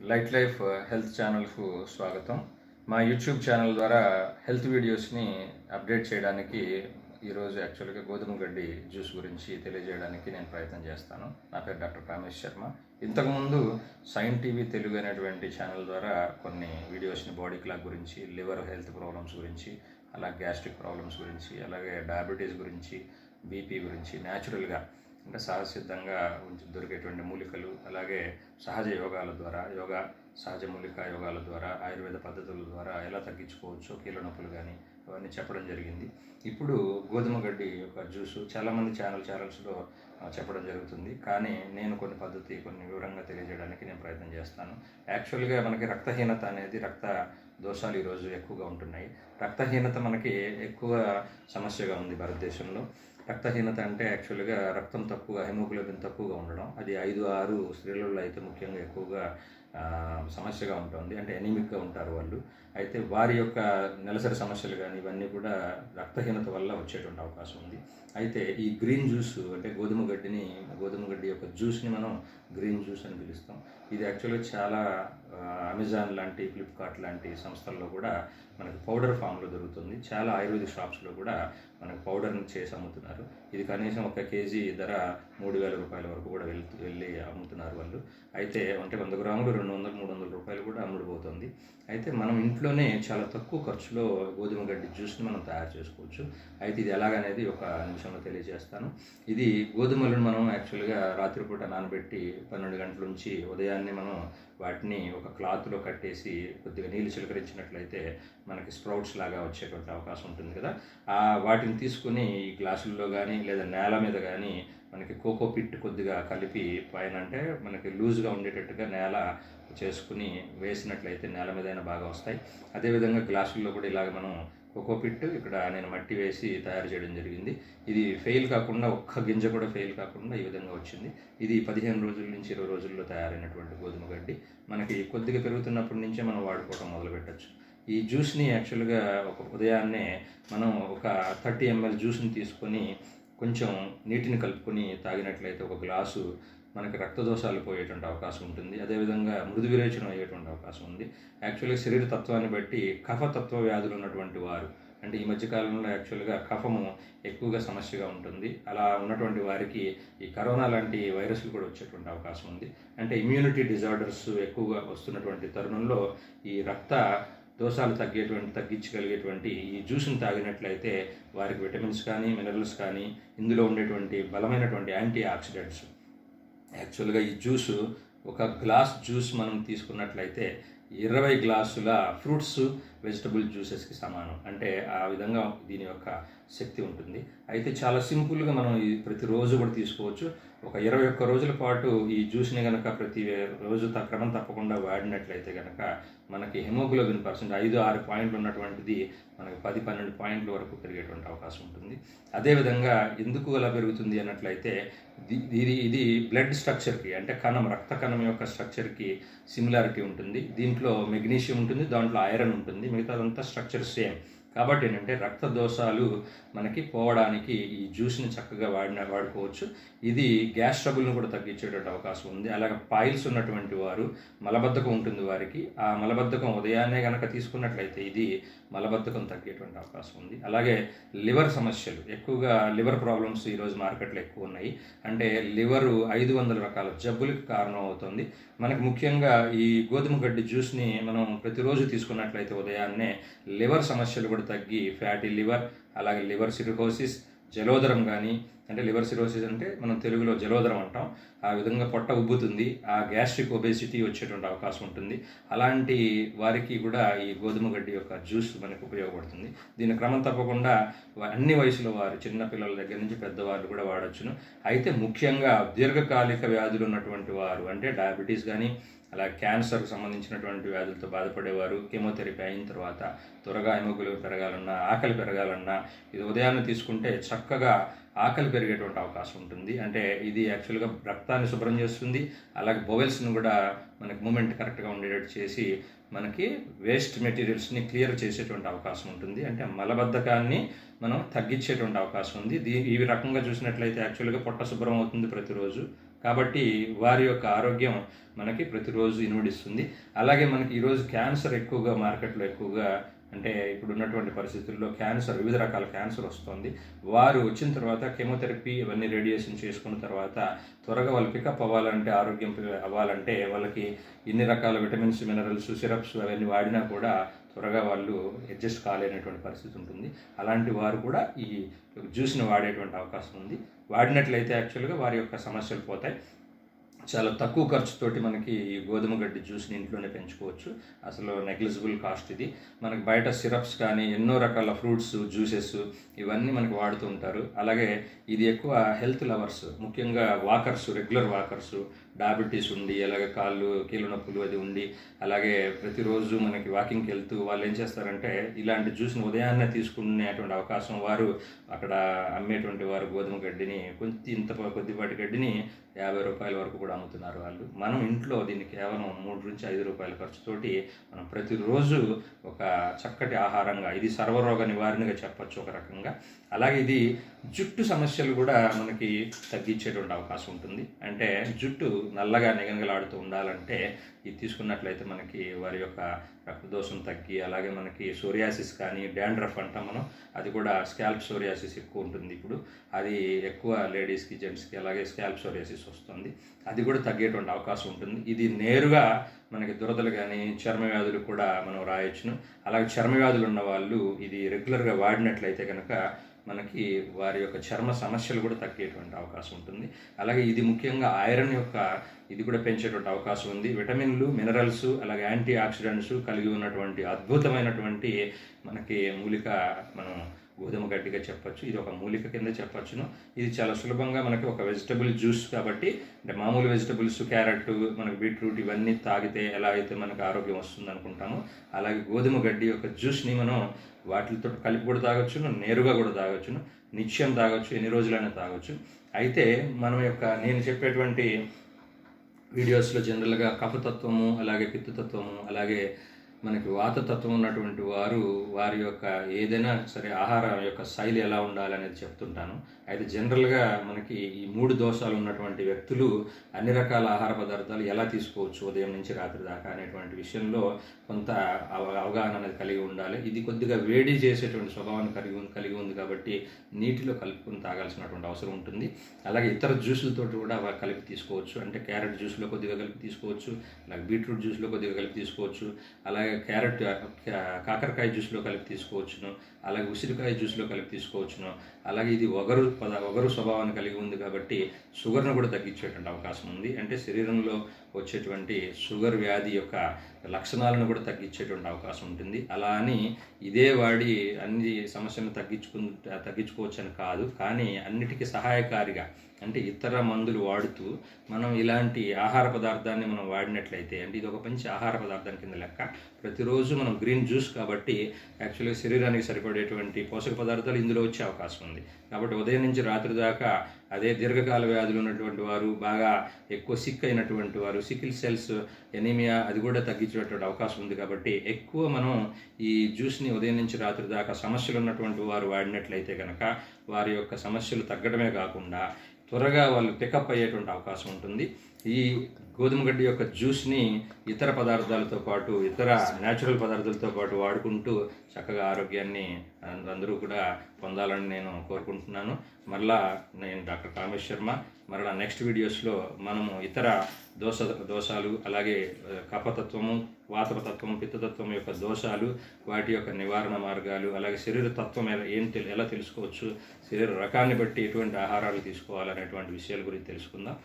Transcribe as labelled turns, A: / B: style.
A: Light life uh, health ఛానల్కు స్వాగతం. మా యూట్యూబ్ ఛానల్ ద్వారా హెల్త్ వీడియోస్ని అప్డేట్ చేయడానికి ఈరోజు యాక్చువల్గా గోధుమ గడ్డి జ్యూస్ గురించి తెలియజేయడానికి నేను ప్రయత్నం చేస్తాను. నా పేరు డాక్టర్ రామేష్ శర్మ. ఇంతకుముందు సైన్ టీవీ తెలుగు అనేటువంటి ఛానల్ ద్వారా కొన్ని వీడియోస్ని బాడీ క్లాక్ గురించి లివర్ హెల్త్ ప్రాబ్లమ్స్ గురించి అలా గ్యాస్ట్రిక్ ప్రాబ్లమ్స్ గురించి అలాగే డయాబెటీస్ గురించి బీపీ గురించి న్యాచురల్గా అంటే సహజసిద్ధంగా ఉంచి- దొరికేటువంటి మూలికలు అలాగే సహజ యోగాల ద్వారా యోగా సహజ మూలిక యోగాల ద్వారా ఆయుర్వేద పద్ధతుల ద్వారా ఎలా తగ్గించుకోవచ్చో కీళ్ళ నొప్పులు కానీ అవన్నీ చెప్పడం జరిగింది. ఇప్పుడు గోధుమ గడ్డి యొక్క జ్యూసు చాలామంది ఛానల్ ఛానల్స్లో చెప్పడం జరుగుతుంది. కానీ నేను కొన్ని పద్ధతి కొన్ని వివరంగా తెలియజేయడానికి నేను ప్రయత్నం చేస్తాను. యాక్చువల్గా మనకి రక్తహీనత అనేది రక్త దోషాలు ఈరోజు ఎక్కువగా ఉంటున్నాయి. రక్తహీనత మనకి ఎక్కువ సమస్యగా ఉంది భారతదేశంలో. రక్తహీనత అంటే యాక్చువల్గా రక్తం తక్కువ హెమోగ్లోబిన్ తక్కువగా ఉండడం. అది ఐదు ఆరు స్త్రీలలో అయితే ముఖ్యంగా ఎక్కువగా సమస్యగా ఉంటుంది. అంటే ఎనిమిక్గా ఉంటారు వాళ్ళు. అయితే వారి యొక్క నెలసరి సమస్యలు కానీ ఇవన్నీ కూడా రక్తహీనత వల్ల వచ్చేటువంటి అవకాశం ఉంది. అయితే ఈ గ్రీన్ జ్యూస్ అంటే గోధుమ గడ్డిని గోధుమ గడ్డి యొక్క జ్యూస్ని మనం గ్రీన్ జ్యూస్ అని పిలుస్తాం. ఇది యాక్చువల్గా చాలా అమెజాన్ లాంటి ఫ్లిప్కార్ట్ లాంటి సంస్థల్లో కూడా మనకు పౌడర్ ఫామ్లో దొరుకుతుంది. చాలా ఆయుర్వేదిక్ షాప్స్లో కూడా మనకు పౌడర్ని చేసి అమ్ముతున్నారు. ఇది కనీసం ఒక కేజీ ధర మూడు వేల రూపాయల వరకు కూడా వెళ్తూ వెళ్ళి అమ్ముతున్నారు వాళ్ళు. అయితే అంటే వంద గ్రాములు రెండు వందలు మూడు వందల రూపాయలు కూడా అమ్ముడుపోతుంది. అయితే మనం ఇంట్లో ఇంట్లోనే చాలా తక్కువ ఖర్చులో గోధుమ గడ్డి జ్యూస్ని మనం తయారు చేసుకోవచ్చు. అయితే ఇది ఎలాగనేది ఒక నిమిషంలో తెలియజేస్తాను. ఇది గోధుమలను మనం యాక్చువల్గా రాత్రిపూట నానబెట్టి పన్నెండు గంటల నుంచి ఉదయాన్నే మనం వాటిని ఒక క్లాత్లో కట్టేసి కొద్దిగా నీళ్ళు చిలకరించినట్లయితే మనకి స్ప్రౌట్స్ లాగా వచ్చేటువంటి అవకాశం ఉంటుంది కదా. ఆ వాటిని తీసుకుని ఈ గ్లాసుల్లో కానీ లేదా నేల మీద కానీ మనకి కోకో పిట్ కొద్దిగా కలిపి పైన అంటే మనకి లూజ్గా ఉండేటట్టుగా నేల చేసుకుని వేసినట్లయితే నేల మీదైనా బాగా వస్తాయి. అదేవిధంగా గ్లాసుల్లో కూడా ఇలాగ మనం కోకో పిట్ ఇక్కడ నేను మట్టి వేసి తయారు చేయడం జరిగింది. ఇది ఫెయిల్ కాకుండా ఒక్క గింజ కూడా ఫెయిల్ కాకుండా ఈ విధంగా వచ్చింది. ఇది పదిహేను రోజుల నుంచి ఇరవై రోజుల్లో తయారైనటువంటి గోధుమ గడ్డి. మనకి కొద్దిగా పెరుగుతున్నప్పటి నుంచే మనం వాడుకోవడం మొదలు పెట్టచ్చు. ఈ జ్యూస్ని యాక్చువల్గా ఒక ఉదయాన్నే మనం ఒక థర్టీ ఎంఎల్ జ్యూస్ని తీసుకొని కొంచెం నీటిని కలుపుకొని తాగినట్లయితే ఒక గ్లాసు మనకి రక్త దోషాలు పోయేటువంటి అవకాశం ఉంటుంది. అదేవిధంగా మృదు విరేచనం అయ్యేటువంటి అవకాశం ఉంది. యాక్చువల్గా శరీర తత్వాన్ని బట్టి కఫతత్వ వ్యాధులు ఉన్నటువంటి వారు అంటే ఈ మధ్యకాలంలో యాక్చువల్గా కఫము ఎక్కువగా సమస్యగా ఉంటుంది. అలా ఉన్నటువంటి వారికి ఈ కరోనా లాంటి వైరస్లు కూడా వచ్చేటువంటి అవకాశం ఉంది. అంటే ఇమ్యూనిటీ డిజార్డర్స్ ఎక్కువగా వస్తున్నటువంటి తరుణంలో ఈ రక్త దోషాలు తగ్గేటువంటి తగ్గించగలిగేటువంటి ఈ జ్యూస్ని తాగినట్లయితే వారికి విటమిన్స్ కానీ మినరల్స్ కానీ ఇందులో ఉండేటువంటి బలమైనటువంటి యాంటీ ఆక్సిడెంట్స్ యాక్చువల్గా ఈ జ్యూస్ ఒక గ్లాస్ జ్యూస్ మనం తీసుకున్నట్లయితే ఇరవై గ్లాసుల ఫ్రూట్స్ వెజిటబుల్ జ్యూసెస్కి సమానం. అంటే ఆ విధంగా దీని యొక్క శక్తి ఉంటుంది. అయితే చాలా సింపుల్గా మనం ఈ ప్రతిరోజు కూడా తీసుకోవచ్చు. ఒక ఇరవై ఒక్క రోజుల పాటు ఈ జ్యూస్ని కనుక ప్రతి రోజు క్రమం తప్పకుండా వాడినట్లయితే కనుక మనకి హెమోగ్లోబిన్ పర్సెంట్ ఐదు ఆరు పాయింట్లు ఉన్నటువంటిది మనకి పది పన్నెండు పాయింట్ల వరకు పెరిగేటువంటి అవకాశం ఉంటుంది. అదేవిధంగా ఎందుకు అలా పెరుగుతుంది అన్నట్లయితే ఇది ఇది బ్లడ్ స్ట్రక్చర్కి అంటే కణం రక్త కణం యొక్క స్ట్రక్చర్కి సిమిలారిటీ ఉంటుంది. దీంట్లో మెగ్నీషియం ఉంటుంది. దాంట్లో ఐరన్ ఉంటుంది. మిగతాదంతా స్ట్రక్చర్ సేమ్ కాబట్టి ఏంటంటే రక్త దోషాలు మనకి పోవడానికి ఈ జ్యూస్ని చక్కగా వాడిన వాడుకోవచ్చు. ఇది గ్యాస్ ట్రబుల్ని కూడా తగ్గించేటువంటి అవకాశం ఉంది. అలాగే పాయిల్స్ ఉన్నటువంటి వారు మలబద్ధకం ఉంటుంది వారికి. ఆ మలబద్ధకం ఉదయాన్నే కనుక తీసుకున్నట్లయితే ఇది మలబద్ధకం తగ్గేటువంటి అవకాశం ఉంది. అలాగే లివర్ సమస్యలు. ఎక్కువగా లివర్ ప్రాబ్లమ్స్ ఈరోజు మార్కెట్లో ఎక్కువ ఉన్నాయి. అంటే లివరు ఐదు వందల రకాల జబ్బులకు కారణం అవుతుంది మనకి ముఖ్యంగా ఈ గోధుమ గడ్డి జ్యూస్ని మనం ప్రతిరోజు తీసుకున్నట్లయితే ఉదయాన్నే లివర్ సమస్యలు కూడా తగ్గి ఫ్యాటీ లివర్ అలాగే లివర్ సిరికోసిస్ జలోదరం కానీ అంటే లివర్ సిరోసిస్ అంటే మనం తెలుగులో జలోదరం అంటాం. ఆ విధంగా పొట్ట ఉబ్బుతుంది ఆ గ్యాస్ట్రిక్ ఒబేసిటీ వచ్చేటువంటి అవకాశం ఉంటుంది. అలాంటి వారికి కూడా ఈ గోధుమ గడ్డి యొక్క జ్యూస్ మనకు ఉపయోగపడుతుంది. దీని క్రమం తప్పకుండా అన్ని వయసులో వారు చిన్నపిల్లల దగ్గర నుంచి పెద్దవాళ్ళు కూడా వాడొచ్చును. అయితే ముఖ్యంగా దీర్ఘకాలిక వ్యాధులు ఉన్నటువంటి వారు అంటే డయాబెటీస్ కానీ అలా క్యాన్సర్కు సంబంధించినటువంటి వ్యాధులతో బాధపడేవారు కీమోథెరపీ అయిన తర్వాత త్వరగా హెమోగ్లోబిన్ పెరగాలన్నా ఆకలి పెరగాలన్నా ఇది ఉదయాన్నే తీసుకుంటే చక్కగా ఆకలి పెరిగేటువంటి అవకాశం ఉంటుంది. అంటే ఇది యాక్చువల్గా రక్తాన్ని శుభ్రం చేస్తుంది. అలాగే బొవెల్స్ని కూడా మనకి మూమెంట్ కరెక్ట్గా ఉండేటట్టు చేసి మనకి వేస్ట్ మెటీరియల్స్ని క్లియర్ చేసేటువంటి అవకాశం ఉంటుంది. అంటే మలబద్ధకాన్ని మనం తగ్గించేటువంటి అవకాశం ఉంది. దీ ఈ రకంగా చూసినట్లయితే యాక్చువల్గా పొట్ట శుభ్రం అవుతుంది ప్రతిరోజు. కాబట్టి వారి యొక్క ఆరోగ్యం మనకి ప్రతిరోజు ఇనుడిస్తుంది అలాగే మనకి ఈరోజు క్యాన్సర్ ఎక్కువగా మార్కెట్లో ఎక్కువగా అంటే ఇప్పుడు ఉన్నటువంటి పరిస్థితుల్లో క్యాన్సర్ వివిధ రకాల క్యాన్సర్ వస్తుంది. వారు వచ్చిన తర్వాత కెమోథెరపీ ఇవన్నీ రేడియేషన్ చేసుకున్న తర్వాత త్వరగా వాళ్ళు పికప్ అవ్వాలంటే ఆరోగ్యం అవ్వాలంటే వాళ్ళకి ఇన్ని రకాల విటమిన్స్ మినరల్స్ సిరప్స్ అవన్నీ వాడినా కూడా త్వరగా వాళ్ళు అడ్జస్ట్ కాలేనటువంటి పరిస్థితి ఉంటుంది. అలాంటి వారు కూడా ఈ జ్యూస్ని వాడేటువంటి అవకాశం ఉంది. వాడినట్లయితే యాక్చువల్గా వారి యొక్క సమస్యలు పోతాయి. చాలా తక్కువ ఖర్చుతోటి మనకి ఈ గోధుమ గడ్డి జ్యూస్ని ఇంట్లోనే పెంచుకోవచ్చు. అసలు నెగ్లిజిబుల్ కాస్ట్ ఇది. మనకి బయట సిరప్స్ కానీ ఎన్నో రకాల ఫ్రూట్స్ జ్యూసెస్ ఇవన్నీ మనకి వాడుతూ ఉంటారు. అలాగే ఇది ఎక్కువ హెల్త్ లవర్స్ ముఖ్యంగా వాకర్స్ రెగ్యులర్ వాకర్స్ డయాబెటీస్ ఉండి అలాగే కాళ్ళు కీళ్ళ నొప్పులు అది ఉండి అలాగే ప్రతిరోజు మనకి వాకింగ్కి వెళ్తూ వాళ్ళు ఏం చేస్తారంటే ఇలాంటి జ్యూస్ని ఉదయాన్నే తీసుకునేటువంటి అవకాశం వారు అక్కడ అమ్మేటువంటి వారు గోధుమ గడ్డిని కొంచెం ఇంత కొద్దిపాటి గడ్డిని యాభై రూపాయల వరకు కూడా అమ్ముతున్నారు వాళ్ళు. మనం ఇంట్లో దీన్ని కేవలం మూడు నుంచి ఐదు రూపాయల ఖర్చుతోటి మనం ప్రతిరోజు ఒక చక్కటి ఆహారంగా ఇది సర్వరోగ నివారణగా చెప్పచ్చు ఒక రకంగా. అలాగే ఇది జుట్టు సమస్యలు కూడా మనకి తగ్గించేటువంటి అవకాశం ఉంటుంది. అంటే జుట్టు నల్లగా నిగనగలాడుతూ ఉండాలంటే ఇది తీసుకున్నట్లయితే మనకి వారి యొక్క రక్తదోషం తగ్గి అలాగే మనకి సోరియాసిస్ కానీ డాండ్రఫ్ అంటాం మనం అది కూడా స్కాల్ప్ సోరియాసిస్ ఎక్కువ ఉంటుంది ఇప్పుడు. అది ఎక్కువ లేడీస్కి జెంట్స్కి అలాగే స్కాల్ప్ సోరియాసిస్ వస్తుంది. అది కూడా తగ్గేటువంటి అవకాశం ఉంటుంది. ఇది నేరుగా మనకి దురదలు కానీ చర్మ వ్యాధులు కూడా మనం రాయొచ్చును. అలాగే చర్మ వ్యాధులు ఉన్న వాళ్ళు ఇది రెగ్యులర్గా వాడినట్లయితే కనుక మనకి వారి యొక్క చర్మ సమస్యలు కూడా తగ్గేటువంటి అవకాశం ఉంటుంది. అలాగే ఇది ముఖ్యంగా ఐరన్ యొక్క ఇది కూడా పెంచేటువంటి అవకాశం ఉంది. విటమిన్లు మినరల్స్ అలాగే యాంటీ ఆక్సిడెంట్స్ కలిగి ఉన్నటువంటి అద్భుతమైనటువంటి మనకి మూలిక మనం గోధుమ గడ్డిగా చెప్పచ్చు. ఇది ఒక మూలిక కింద చెప్పచ్చును. ఇది చాలా సులభంగా మనకి ఒక వెజిటబుల్ జ్యూస్ కాబట్టి అంటే మామూలు వెజిటబుల్స్ క్యారెట్ మనకి బీట్రూట్ ఇవన్నీ తాగితే ఎలా అయితే మనకు ఆరోగ్యం వస్తుంది అనుకుంటామో అలాగే గోధుమ గడ్డి యొక్క జ్యూస్ని మనం వాటితో కలిపి కూడా తాగొచ్చును నేరుగా కూడా తాగొచ్చును నిత్యం తాగొచ్చు ఎన్ని రోజులైనా తాగొచ్చు. అయితే మనం యొక్క నేను చెప్పేటువంటి వీడియోస్లో జనరల్గా కఫతత్వము అలాగే పిత్తుతత్వము అలాగే మనకి వాతతత్వం ఉన్నటువంటి వారు వారి యొక్క ఏదైనా సరే ఆహారం యొక్క శైలి ఎలా ఉండాలనేది చెప్తుంటాను. అయితే జనరల్గా మనకి ఈ మూడు దోషాలు ఉన్నటువంటి వ్యక్తులు అన్ని రకాల ఆహార పదార్థాలు ఎలా తీసుకోవచ్చు ఉదయం నుంచి రాత్రి దాకా అనేటువంటి విషయంలో కొంత అవ- అవగాహన అనేది కలిగి ఉండాలి. ఇది కొద్దిగా వేడి చేసేటువంటి స్వభావాన్ని కలిగి ఉంది కలిగి ఉంది కాబట్టి నీటిలో కలుపుకొని తాగాల్సినటువంటి అవసరం ఉంటుంది. అలాగే ఇతర జ్యూసులతో కూడా కలిపి తీసుకోవచ్చు. అంటే క్యారెట్ జ్యూస్లో కొద్దిగా కలిపి తీసుకోవచ్చు. అలాగే బీట్రూట్ జ్యూస్లో కొద్దిగా కలిపి తీసుకోవచ్చు. అలాగే క్యారెట్ కాకరకాయ జ్యూస్లో కలిపి తీసుకోవచ్చును. అలాగే ఉసిరికాయ జ్యూస్లో కలిపి తీసుకోవచ్చును. అలాగే ఇది ఒగరు పద ఒగరు స్వభావాన్ని కలిగి ఉంది కాబట్టి షుగర్ను కూడా తగ్గించేటువంటి అవకాశం ఉంది. అంటే శరీరంలో వచ్చేటువంటి షుగర్ వ్యాధి యొక్క లక్షణాలను కూడా తగ్గించేటువంటి అవకాశం ఉంటుంది. అలా అని ఇదే వాడి అన్ని సమస్యలను తగ్గించుకు తగ్గించుకోవచ్చని కాదు. కానీ అన్నిటికీ సహాయకారిగా అంటే ఇతర మందులు వాడుతూ మనం ఇలాంటి ఆహార పదార్థాన్ని మనం వాడినట్లయితే అంటే ఇది ఒక మంచి ఆహార పదార్థం కింద లెక్క ప్రతిరోజు మనం గ్రీన్ జ్యూస్ కాబట్టి యాక్చువల్గా శరీరానికి సరిపడేటువంటి పోషక పదార్థాలు ఇందులో వచ్చే అవకాశం ఉంది. కాబట్టి ఉదయం నుంచి రాత్రి దాకా అదే దీర్ఘకాల వ్యాధులు ఉన్నటువంటి వారు బాగా ఎక్కువ సిక్ అయినటువంటి వారు సికిల్ సెల్స్ ఎనీమియా అది కూడా తగ్గించేటువంటి అవకాశం ఉంది కాబట్టి ఎక్కువ మనం ఈ జ్యూస్ని ఉదయం నుంచి రాత్రి దాకా సమస్యలు ఉన్నటువంటి వారు వాడినట్లయితే కనుక వారి యొక్క సమస్యలు తగ్గడమే కాకుండా త్వరగా వాళ్ళు పికప్ అయ్యేటువంటి అవకాశం ఉంటుంది. ఈ గోధుమ గడ్డి యొక్క జ్యూస్ని ఇతర పదార్థాలతో పాటు ఇతర న్యాచురల్ పదార్థాలతో పాటు వాడుకుంటూ చక్కగా ఆరోగ్యాన్ని అందరూ కూడా పొందాలని నేను కోరుకుంటున్నాను. మరలా నేను డాక్టర్ కామేష్ శర్మ. మరలా నెక్స్ట్ వీడియోస్లో మనము ఇతర దోష దోషాలు అలాగే కపతత్వము వాతపతత్వము పిత్తతత్వం యొక్క దోషాలు వాటి యొక్క నివారణ మార్గాలు అలాగే శరీర తత్వం ఎలా ఏం ఎలా తెలుసుకోవచ్చు శరీర రకాన్ని బట్టి ఎటువంటి ఆహారాలు తీసుకోవాలనేటువంటి విషయాల గురించి తెలుసుకుందాం.